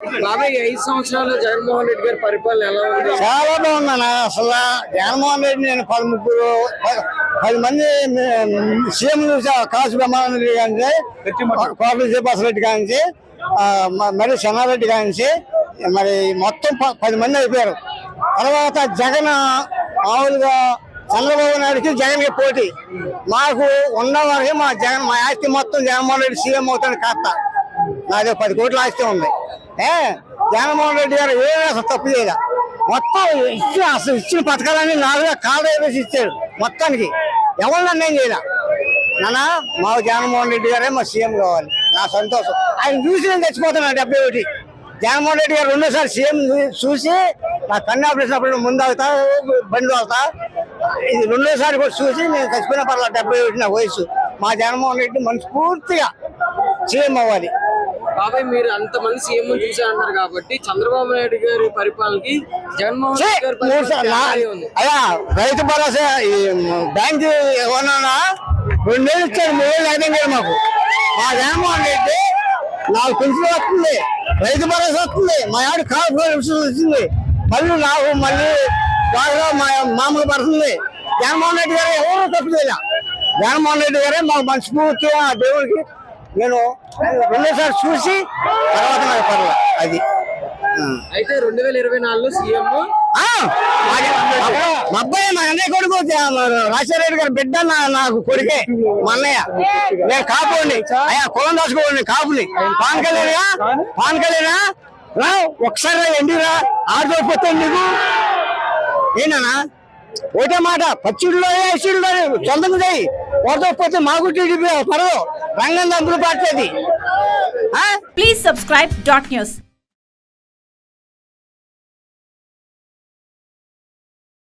బాబాయ్ ఐదు సంవత్సరాలు జగన్మోహన్ రెడ్డి గారి పరిపాలన ఎలా ఉంది? చాలా బాగుందన్న. అసలు జగన్మోహన్ రెడ్డి నేను పది ముగ్గురు ప- పది మంది సీఎం కాసు బ్రహ్మానంద రెడ్డి కానించి కోటల శ్రీపాస్ రెడ్డి మ- మరి చెన్నారెడ్డి కానించి మరి మొత్తం ప- పది మంది అయిపోయారు. తర్వాత జగన్ మామూలుగా చంద్రబాబు నాయుడుకి జగన్కి పోటీ. మాకు ఉన్న వరకు మా జగన్ మా ఆస్తి మొత్తం జగన్మోహన్ రెడ్డి సీఎం అవుతాడు కాస్త. నాది పది కోట్ల ఆస్తి ఉంది. జగన్మోహన్ రెడ్డి గారు ఏమీ అసలు తప్పు చేయలే. మొత్తం ఇచ్చిన అసలు ఇచ్చిన పథకాలన్నీ నాలుగుగా కాళ్ళ వేసి ఇచ్చాడు మొత్తానికి. ఎవరు నన్ను ఏం చేయలే. నాన్న మా జగన్మోహన్ రెడ్డి గారే మా సీఎం కావాలి. నా సంతోషం. ఆయన చూసి నేను తెచ్చిపోతున్నాను డెబ్బై ఒకటి. జగన్మోహన్ రెడ్డి గారు రెండోసారి సీఎం చూసి నా కన్ను ఆపరేషన్ అప్పుడు ముందు అవుతా బండి అవుతా ఇది రెండోసారి కూడా చూసి నేను చచ్చిపోయిన పర్లేదు డెబ్బై ఒకటి నా వయసు. మా జగన్మోహన్ రెడ్డి మనస్ఫూర్తిగా సీఎం అవ్వాలి. బాబాయ్ మీరు అంతమంది సీఎం చూసారన్నారు కాబట్టి చంద్రబాబు నాయుడు గారి పరిపాలనకి జగన్మోహన్! రెడ్డి గారి పరిపాలన అయ్యా రైతు భరోసా బ్యాంక్ ఏమన్నా రెండేళ్ళు మూడేళ్ళు మాకు. మా జగన్మోహన్ రెడ్డి నాకు పెన్షన్ వస్తుంది రైతు భరోసా వస్తుంది మా ఆడు కాపు వచ్చింది మళ్ళీ నాకు మళ్ళీ బాగా మా మామూలు పడుతుంది. జగన్మోహన్ రెడ్డి గారు ఎవరు తప్పు చేయలే? జగన్మోహన్ రెడ్డి గారే మాకు మనస్ఫూర్తిగా దేవుడికి నేను రెండోసారి చూసి తర్వాత నాకు పర్లేదు అది. అయితే రెండు వేల ఇరవై నాలుగులో సీఎం మా- అబ్బాయి మా అన్నయ్య కొడుకు రాజశేఖర గారి బిడ్డ నాకు కొడుకే మా అన్నయ్య. నేను కాపుని అయ్యా కులం దాచుకోండి కాపుని. పాన్ కళ్యాణ్గా పాన్ కళ్యాణా రా ఒకసారి రా ఎండిరా ఆడుకోకపోతే నీకు ఏనా ఒకటే మాట పచ్చిడిలో ఐసీడులో సొంతంగా చేయి ఓడకపోతే మాకు టీడీపీ పడదు. రంగం దంపులు పడుతుంది ప్లీజ్ సబ్స్క్రైబ్ డాట్ న్యూస్